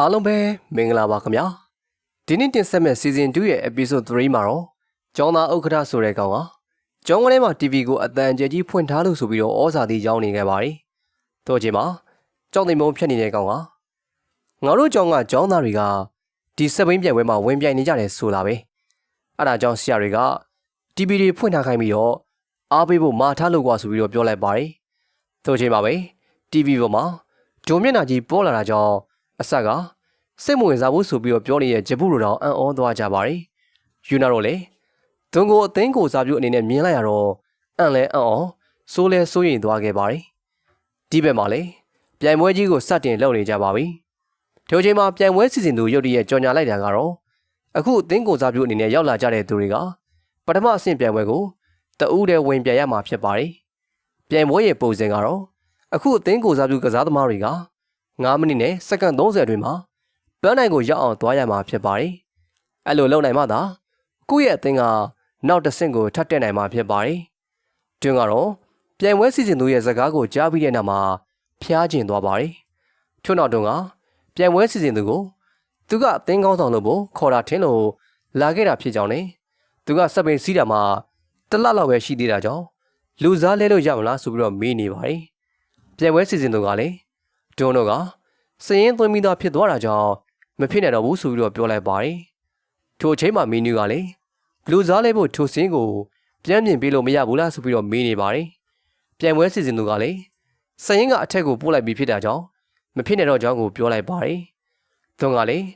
အားလုံးပဲမင်္ဂလာပါခင်ဗျာဒီနေ့တင်ဆက်မဲ့ season 2ရဲ့ episode 3မှာတော့ကျောင်းသားဥက္ကဋ္ဌဆိုတဲ့ကောင်ကကျောင်းကလေးမှာ TV ကိုအတန်ကျဲကြီးဖွင့်ထားလို့ဆိုပြီးတော့ဩဇာတိရောင်းနေခဲ့ပါတယ်တို့အချိန်မှာကျောင်းသိမ်မုံဖြတ်နေတဲ့ကောင်ကငါတို့ကျောင်းကကျောင်းသားတွေကဒီစက်ဘိန်းပြိုင်ပွဲမှာဝင်ပြိုင်နေကြတယ်ဆိုတာပဲအဲ့ဒါကြောင့်ဆရာတွေက TV တွေဖွင့်ထားခိုင်းပြီးတော့အားပေးဖို့မာထားလို့ကွာဆိုပြီးတော့ပြောလိုက်ပါတယ်တို့အချိန်မှာပဲ TV ပေါ်မှာဒုံမျက်နှာကြီးပေါ်လာတာကြောင့် အဆက်ကစိတ်မဝင်စားဘူးဆိုပြီးတော့ပြောနေတဲ့ဂျပူတို့တော့အံ့ဩသွားကြပါတယ်။ယူနာတို့လည်းဒုံကိုအသိန်းကိုစားပြုအနေနဲ့မြင်လိုက်ရတော့အံ့လဲအံ့ဩစိုးလဲစိုးရိမ်သွားခဲ့ပါတယ်။ဒီဘက်မှာလည်းပြိုင်ပွဲကြီးကိုစတင်လုပ်နေကြပါပြီ။ဒီချိန်မှာပြိုင်ပွဲစီစဉ်သူရုတ်တရက်ကြော်ညာလိုက်တာကတော့အခုအသိန်းကိုစားပြုအနေနဲ့ရောက်လာကြတဲ့သူတွေကပထမအဆင့်ပြိုင်ပွဲကိုတအူးတည်းဝင်ပြိုင်ရမှာဖြစ်ပါတယ်။ပြိုင်ပွဲရဲ့ပုံစံကတော့အခုအသိန်းကိုစားပြုကစားသမားတွေက 9မိနစ်နဲ့စက္ကန့်30အတွင်းမှာပန်းနိုင်ကိုရောက်အောင်သွားရမှာဖြစ်ပါတယ်။အဲ့လိုလုပ်နိုင်မှသာကိုယ့်ရဲ့အသင်းကနောက်တစ်ဆင့်ကိုထပ်တက်နိုင်မှာဖြစ်ပါတယ်။တွင်ကတော့ပြိုင်ပွဲစီစဉ်သူရဲ့စကားကိုကြားပြီးတဲ့နောက်မှာဖျားကျင်သွားပါတယ်။ထွန်းတော်တုံကပြိုင်ပွဲစီစဉ်သူကိုသူကအသင်းကောင်းဆောင်လို့ပို့ခေါ်တာထင်းလို့လာခဲ့တာဖြစ်ကြောင်းနဲ့သူကစပင်စီးတာမှာတလလောက်ပဲရှိသေးတာကြောင့်လူစားလဲလို့ရမလားဆိုပြီးတော့မေးနေပါတယ်။ပြိုင်ပွဲစီစဉ်သူကလည်း တွန်းတို့ကစရင်သွင်းပြီးသားဖြစ်သွားတာကြောင့်မဖြစ်နိုင်တော့ဘူးဆိုပြီးတော့ပြောလိုက်ပါတယ်။ထိုအချိန်မှာမီနူကလည်းလူစားလဲဖို့ထိုစင်းကိုပြန်ပြင်ပေးလို့မရဘူးလားဆိုပြီးတော့မေးနေပါတယ်။ပြန်ပွဲစီစဉ်သူကလည်းစရင်ကအထက်ကိုပို့လိုက်ပြီးဖြစ်တာကြောင့်မဖြစ်နိုင်တော့ကြောင်းကိုပြောလိုက်ပါတယ်။သူကလည်း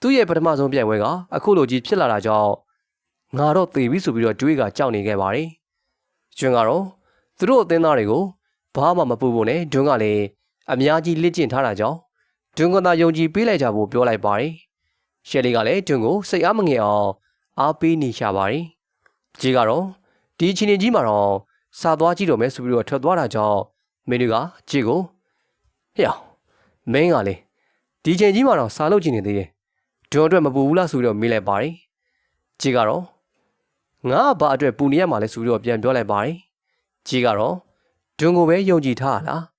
သူ့ရဲ့ပထမဆုံးပြန်ပွဲကအခုလိုကြီးဖြစ်လာတာကြောင့်ငါတော့သေပြီဆိုပြီးတော့တွေးကကြောက်နေခဲ့ပါတယ်။ကျွန်းကတော့သူတို့အသင်းသားတွေကိုဘာမှမပူဖို့နဲ့ဒွန်းကလည်း အများကြီးလက်ကျင့်ထားတာကြောင့်ဒွန်းကသာယုံကြည်ပေးလိုက်ကြဖို့ပြောလိုက်ပါတယ်။ရှယ်လီကလည်းဒွန်းကိုစိတ်အားမငယ်အောင်အားပေးနေရှာပါတယ်။ကြီးကတော့ဒီအချိန်ကြီးမှာတော့စာသွားကြည့်တော့မယ်ဆိုပြီးတော့ထွက်သွားတာကြောင့်မင်းတို့ကကြီးကိုဟေ့မင်းကလေဒီချိန်ကြီးမှာတော့စာလုပ်ချင်နေသေးတယ်။ဒွန်းအတွက်မပူဘူးလားဆိုပြီးတော့မေးလိုက်ပါတယ်။ကြီးကတော့ငါဘာအတွက်ပူနေရမှာလဲဆိုပြီးတော့ပြန်ပြောလိုက်ပါတယ်။ကြီးကတော့ဒွန်းကိုပဲယုံကြည်ထားလား။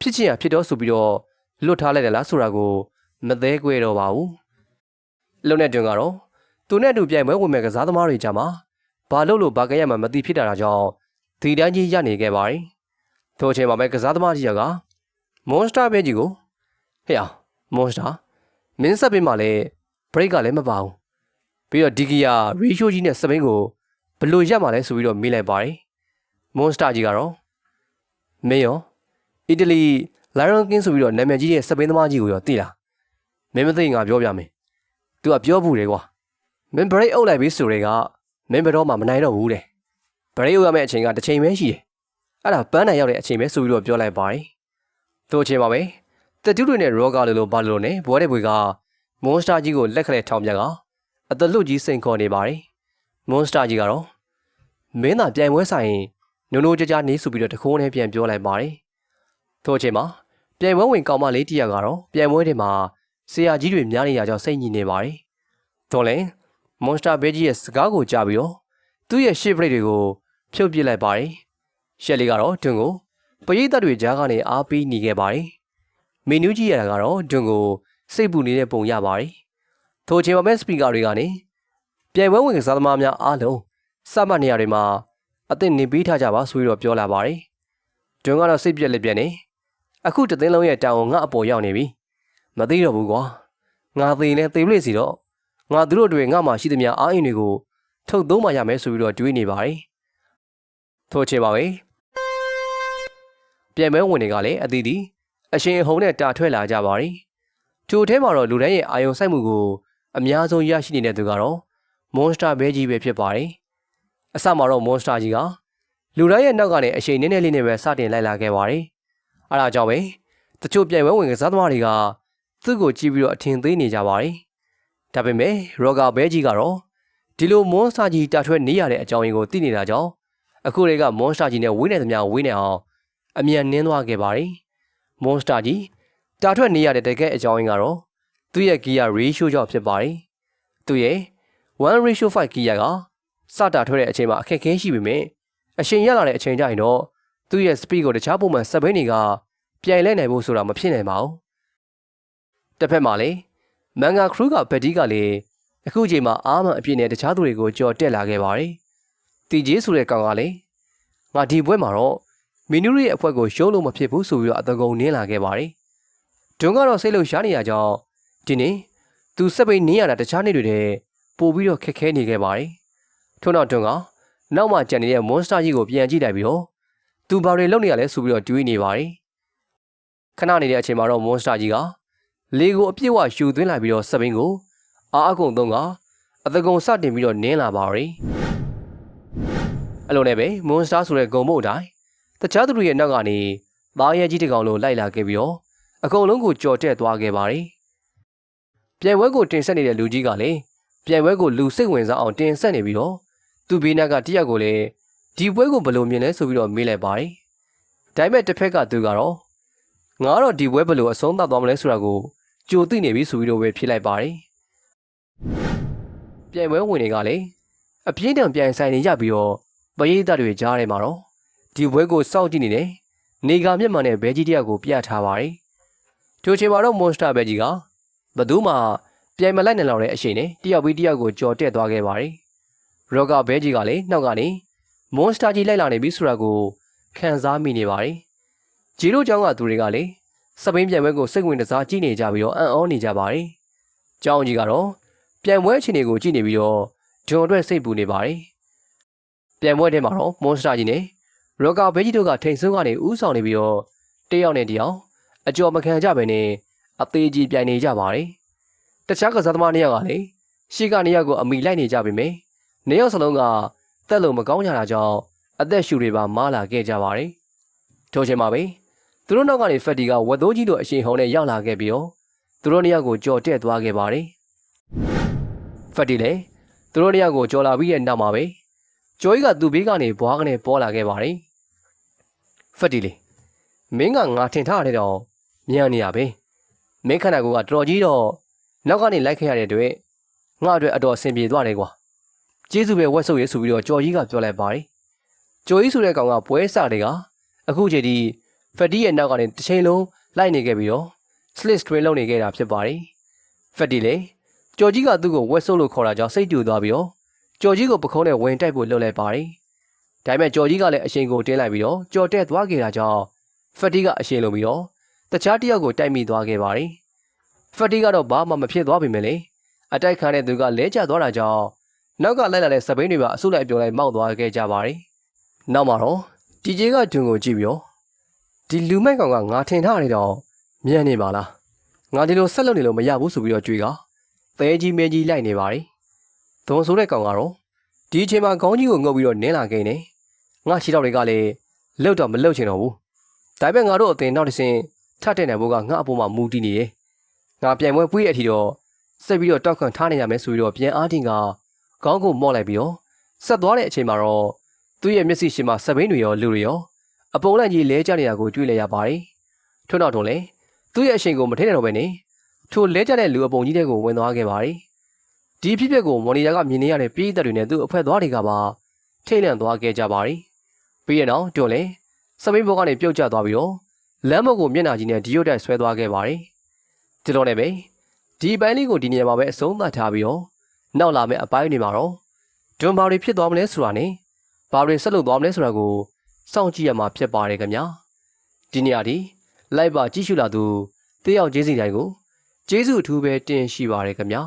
ဖြစ်ချင်ရဖြစ်တော့ဆိုပြီးတော့လွတ်ထားလိုက်တယ်လားဆိုတာကိုမသေးခွေတော့ပါဘူးလုံနဲ့တွင်ကတော့သူနဲ့အတူပြိုင်ပွဲဝင်မဲ့ကစားသမားတွေကြမှာဘာလို့လို့ဘာကရမှမသိဖြစ်တာကြောင့်ဒီတိုင်းကြီးရနေခဲ့ပါတယ်ထို့အချိန်မှာပဲကစားသမားကြီးကမွန်စတာပဲကြီးကိုဟေ့အောင်မွန်စတာမင်းဆက်ပေးမှလည်းဘရိတ်ကလည်းမပါဘူးပြီးတော့ဒီဂီယာရီရှိုကြီးနဲ့စပိန်ကိုဘလို့ရက်မှလဲဆိုပြီးတော့မေးလိုက်ပါတယ်မွန်စတာကြီးကတော့မင်းရော အီတလီလိုင်ရွန်ကင်းဆိုပြီးတော့နာမည်ကြီးရဲ့စပိန်သမားကြီးကိုရောသိလားမင်းမသိငါပြောပြမယ်။ तू ကပြောဘူးတယ်ကွာ။မင်းဘရိတ်အုပ်လိုက်ပြီဆိုတွေကမင်းဘယ်တော့မှမနိုင်တော့ဘူးတဲ့။ဘရိတ်အုပ်ရမယ့်အချိန်ကတစ်ချိန်ပဲရှိတယ်။အဲ့ဒါပန်းနိုင်ရောက်တဲ့အချိန်ပဲဆိုပြီးတော့ပြောလိုက်ပါတယ်။သူ့အချိန်မှာပဲတတူးတွေနဲ့ရောဂါလိုလိုဘာလိုလိုနဲ့ဘွဲတဲ့ဘွေကမွန်စတာကြီးကိုလက်ခလဲထောင်ပြကအတလွတ်ကြီးစိန်ခေါ်နေပါတယ်။မွန်စတာကြီးကတော့မင်းသာပြိုင်ပွဲဆိုင်နုံနိုးကြကြနေဆိုပြီးတော့တခိုးနဲ့ပြန်ပြောလိုက်ပါတယ်။ ထို့အချိန်မှာပြိုင်ပွဲဝင်ကောင်မလေးတယောက်ကတော့ပြိုင်ပွဲတွေမှာဆရာကြီးတွေများနေရကြောင်းစိတ်ညစ်နေပါတယ်။သွန်လင်မွန်စတာဘေးကြီးရဲ့စကားကိုကြားပြီးတော့သူ့ရဲ့ရှေ့ပရိတ်တွေကိုဖြုတ်ပစ်လိုက်ပါတယ်။ရှယ်လီကတော့ဒွန်ကိုပရိသတ်တွေကြားကနေအားပေးနေခဲ့ပါတယ်။မင်းနူးကြီးရတာကတော့ဒွန်ကိုစိတ်ပူနေတဲ့ပုံရပါတယ်။ထိုအချိန်မှာပဲစပီကာတွေကနေပြိုင်ပွဲဝင်ကစားသမားများအားလုံးစမှတ်နေရာတွေမှာအသင့်နေပေးထားကြပါဆိုပြီးတော့ပြောလာပါတယ်။ဒွန်ကတော့စိတ်ပြက်လက်ပြက်နေ အခုတသိန်းလုံးရဲ့တောင်ငါအပေါ်ရောက်နေပြီမသိတော့ဘူးကွာငါသေးလဲသေလို့စီတော့ငါတို့တွေငါမှရှိသမျှအားအင်းတွေကိုထုတ်သုံးမှရမယ်ဆိုပြီးတော့တွေးနေပါတယ်ထို့ချေပါပဲပြန်မဲဝင်တွေကလည်းအသီးသီးအရှင်ဟုံနဲ့တာထွက်လာကြပါတယ်ထိုထဲမှာတော့လူတိုင်းရဲ့အာယုံစိုက်မှုကိုအများဆုံးရရှိနေတဲ့သူကတော့မွန်စတာဘဲကြီးပဲဖြစ်ပါတယ်အစမှာတော့မွန်စတာကြီးကလူတိုင်းရဲ့နောက်ကနေအရှိန်နည်းနည်းလေးနဲ့ပဲစတင်လိုက်လာခဲ့ပါတယ်။ အဲဒါကြောင့်ပဲတချို့ပြိုင်ပွဲဝင်ကစားသမားတွေကသူ့ကိုကြည့်ပြီးတော့အထင်သေးနေကြပါတယ်။ဒါပေမဲ့ရောဂါဘဲကြီးကတော့ဒီလိုမွန်စတာကြီးတာထွက်နေရတဲ့အကြောင်းရင်းကိုသိနေတာကြောင့်အခုတွေကမွန်စတာကြီးနဲ့ဝေးနေသမျှဝေးနေအောင်အမြန်နင်းသွားခဲ့ပါတယ်။မွန်စတာကြီးတာထွက်နေရတဲ့တကယ်အကြောင်းရင်းကတော့သူ့ရဲ့ gear ratio ကြောင့်ဖြစ်ပါတယ်။သူ့ရဲ့1 ratio 5 gear ကစတာထွက်တဲ့အချိန်မှာအခက်အခဲရှိပေမဲ့အရှင်ရလာတဲ့အချိန်ကျရင်တော့ သူ့ရဲ့ speed ကိုတခြားပုံမှန်စက်ဘိန်းတွေကပြိုင်လဲနိုင်ဖို့ဆိုတာမဖြစ်နိုင်ပါဘူး။တစ်ဖက်မှာလည်းမန်ဂါခရူးကဘက်ဒီကလည်းအခုချိန်မှာအားမန်အပြည့်နဲ့တခြားသူတွေကိုကြော်တက်လာခဲ့ပါတယ်တီဂျေးဆိုတဲ့ကောင်ကလည်းငါဒီပွဲမှာတော့မီနူရီရဲ့အဖွဲကိုရှုံးလို့မဖြစ်ဘူးဆိုပြီးတော့အတကုံနင်းလာခဲ့ပါတယ်ဒွန်ကတော့စိတ်လှုပ်ရှားနေရကြောင်းဒီနေ့သူစက်ပိန်နင်းရတာတခြားနေ့တွေတည်းပို့ပြီးတော့ခက်ခဲနေခဲ့ပါတယ်ထို့နောက်ဒွန်ကနောက်မှကြံနေတဲ့မွန်စတာကြီးကိုပြန်ကြည့်လိုက်ပြီးတော့ သူဘာတွေလုပ်နေရလဲဆိုပြီးတော့တွေးနေပါတယ်ခဏနေတဲ့အချိန်မှာတော့မွန်စတာကြီးကလေကိုအပြည့်ဝယူသွင်းလိုက်ပြီးတော့စက်ပိန်ကိုအားအကုန်သုံးကအတကုံစတင်ပြီးတော့နင်းလာပါတယ်အလုံးနဲ့ပဲမွန်စတာဆိုတဲ့ဂုံမို့အတိုင်းတခြားသူတွေရဲ့နောက်ကနေသားရဲကြီးတစ်ကောင်လုံးလိုက်လာခဲ့ပြီးတော့အကုန်လုံးကိုကြော်တက်သွားခဲ့ပါတယ်ပြန်ဝဲကိုတင်ဆက်နေတဲ့လူကြီးကလည်းပြန်ဝဲကိုလူစိတ်ဝင်စားအောင်တင်ဆက်နေပြီးတော့သူ့ဘေးနားကတယောက်ကိုလည်း ဒီပွဲကိုဘယ်လိုမြင်လဲဆိုပြီးတော့မေးလိုက်ပါတယ်ဒါပေမဲ့တစ်ဖက်ကသူကတော့ငါကတော့ဒီပွဲဘယ်လိုအဆုံးသတ်သွားမလဲဆိုတာကိုကြိုသိနေပြီဆိုပြီးတော့ပဲဖြေလိုက်ပါတယ်ပြန်ဝဲဝင်တွေကလည်းအပြင်းထန်ပြန်ဆိုင်နေကြပြီးတော့ပရိသတ်တွေကြားထဲမှာတော့ဒီပွဲကိုစောင့်ကြည့်နေတယ်နေကမျက်မှန်နဲ့ဘဲကြီးတယောက်ကိုပြထားပါတယ်ထိုချိန်မှာတော့မွန်စတာဘဲကြီးကဘသူမှပြန်မလိုက်နိုင်တော့တဲ့အချိန်နဲ့တယောက်ပြီးတယောက်ကိုကြော်တက်သွားခဲ့ပါတယ်ရော့ကဘဲကြီးကလည်းနှောက်ကနေ မွန်စတာကြီးလိုက်လာနေပြီဆိုတာကိုခံစားမိနေပါတယ်ဂျီရိုကျောင်းကသူတွေကလည်းစပိန်ပြန်ပွဲကိုစိတ်ဝင်စားကြည့်နေကြပြီးတော့အံ့ဩနေကြပါတယ်ကျောင်းကြီးကတော့ပြန်ပွဲအခြေအနေကိုကြည့်နေပြီးတော့ဂျွန်အတွက်စိတ်ပူနေပါတယ်ပြန်ပွဲထဲမှာတော့မွန်စတာကြီးနဲ့ရော့ကာဘဲကြီးတို့ကထိန်ဆုံးကနေဥဆောင်နေပြီးတော့တယောက်နဲ့တယောက်အကျော်မခံကြဘဲနဲ့အသေးကြီးပြိုင်နေကြပါတယ်တခြားကစားသမားနှစ်ယောက်ကလည်းရှေ့ကနေယောက်ကိုအမိလိုက်နေကြပြီမယ်နှစ်ယောက်စလုံးက တက်လို့မကောင်းကြတာကြောင့်အသက်ရှူတွေပါမားလာခဲ့ကြပါတယ်ထိုချိန်မှာပဲသူတို့နောက်ကနေဖက်တီကဝက်သိုးကြီးတို့အရှင်ဟုံးနဲ့ရောက်လာခဲ့ပြီးတော့သူတို့နှစ်ယောက်ကိုကြော်တက်သွားခဲ့ပါတယ်ဖက်တီလည်းသူတို့နှစ်ယောက်ကိုကြော်လာပြီးတဲ့နောက်မှာပဲကျော်ကြီးကသူ့ဘေးကနေဘွားကနေပေါ်လာခဲ့ပါတယ်ဖက်တီလေမင်းကငါထင်ထားတဲ့တော့မြန်နေရပဲမင်းခန္ဓာကိုယ်ကတော်တော်ကြီးတော့နောက်ကနေလိုက်ခဲ့ရတဲ့အတွက်ငါအတွက်အတော်အဆင်ပြေသွားတယ်ကွာ ကျေးဇူးပဲဝက်ဆုပ်ရဲဆိုပြီးတော့ကျော်ကြီးကပြောလိုက်ပါတယ်ကျော်ကြီးဆိုတဲ့ကောင်ကပွဲစတွေကအခုချိန်ထိဖက်တီရဲ့နောက်ကနေတစ်ချိန်လုံးလိုက်နေခဲ့ပြီးတော့ slit train လုပ်နေခဲ့တာဖြစ်ပါတယ်ဖက်တီလေကျော်ကြီးကသူ့ကိုဝက်ဆုပ်လို့ခေါ်တာကြောင့်စိတ်တူသွားပြီးတော့ကျော်ကြီးကိုပခုံးနဲ့ဝင်တိုက်ဖို့လှုပ်လိုက်ပါတယ်ဒါပေမဲ့ကျော်ကြီးကလည်းအရှင်ကိုတင်းလိုက်ပြီးတော့ကြော်တက်သွားခဲ့တာကြောင့်ဖက်တီကအရှင်လိုပြီးတော့တခြားတယောက်ကိုတိုက်မိသွားခဲ့ပါတယ်ဖက်တီကတော့ဘာမှမဖြစ်သွားပြီမလေအတိုက်ခံတဲ့သူကလဲကျသွားတာကြောင့် နောက်ကလိုက်လာတဲ့စပိန်တွေကအဆုလိုက်ပြောလိုက်မောက်သွားခဲ့ကြပါတယ်နောက်မှာတော့တီဂျေကဂျွန်ကိုကြည့်ပြီးတော့ဒီလူမိုက်ကောင်ကငါထင်ထားနေတော့မြန်နေပါလားငါဒီလိုဆက်လုပ်နေလို့မရဘူးဆိုပြီးတော့ကြွေးကသဲကြီးမဲကြီးလိုက်နေပါတယ်ဒွန်ဆိုတဲ့ကောင်ကတော့ဒီအချိန်မှာခေါင်းကြီးကိုငုပ်ပြီးတော့နင်းလာခဲ့နေငါခြေထောက်တွေကလည်းလှုပ်တော့မလှုပ်ချင်တော့ဘူးဒါပေမဲ့ငါတို့အတင်နောက်တစ်ဆင့်ထတဲ့နယ်ဘိုးကငါအပေါ်မှာမူတည်နေတယ်ငါပြန်ပွဲပွေးတဲ့အထိတော့စိတ်ပြီးတော့တောက်ခံထားနေရမယ်ဆိုပြီးတော့ပြန်အားတင်က ခေါင်းကိုမော့လိုက်ပြီးတော့ဆက်သွားတဲ့အချိန်မှာတော့သူ့ရဲ့မျက်စိရှိမှစပိန်တွေရောလူတွေရောအပုံလိုက်ကြီးလဲကျနေတာကိုတွေ့လိုက်ရပါတယ်ထို့နောက်တော့လေသူ့ရဲ့အရှင်ကိုမထိနိုင်တော့ဘဲနေထိုလဲကျတဲ့လူအပုံကြီးတဲ့ကိုဝင်သွားခဲ့ပါတယ်ဒီဖြစ်ပျက်ကိုမော်နီယာကမြင်နေရတဲ့ပြည်သက်တွေနဲ့သူ့အဖက်သွားတွေကပါထိတ်လန့်သွားခဲ့ကြပါတယ်ပြီးရနောက်တွန်းလေစပိန်ဘောကနေပြုတ်ကျသွားပြီးတော့လမ်းမကိုမျက်နှာကြီးနဲ့ဒီယိုတိုက်ဆွဲသွားခဲ့ပါတယ်ဒီလိုနဲ့ပဲဒီပိုင်းလေးကိုဒီနေရာမှာပဲအဆုံးသတ်ထားပြီးတော့ နောက်လာမယ့်အပိုင်းတွေမှာတော့ဒွန်ဘာတွေဖြစ်သွားမလဲဆိုတာနဲ့ဘာတွေဆက်လုပ်သွားမလဲဆိုတာကိုစောင့်ကြည့်ရမှာဖြစ်ပါတယ်ခင်ဗျာဒီနေရာဒီလိုက်ပါကြည့်ရှုလာသူတယောက်ကျေးဇူးတိုင်းကိုကျေးဇူးအထူးပဲတင်ရှိပါတယ်ခင်ဗျာ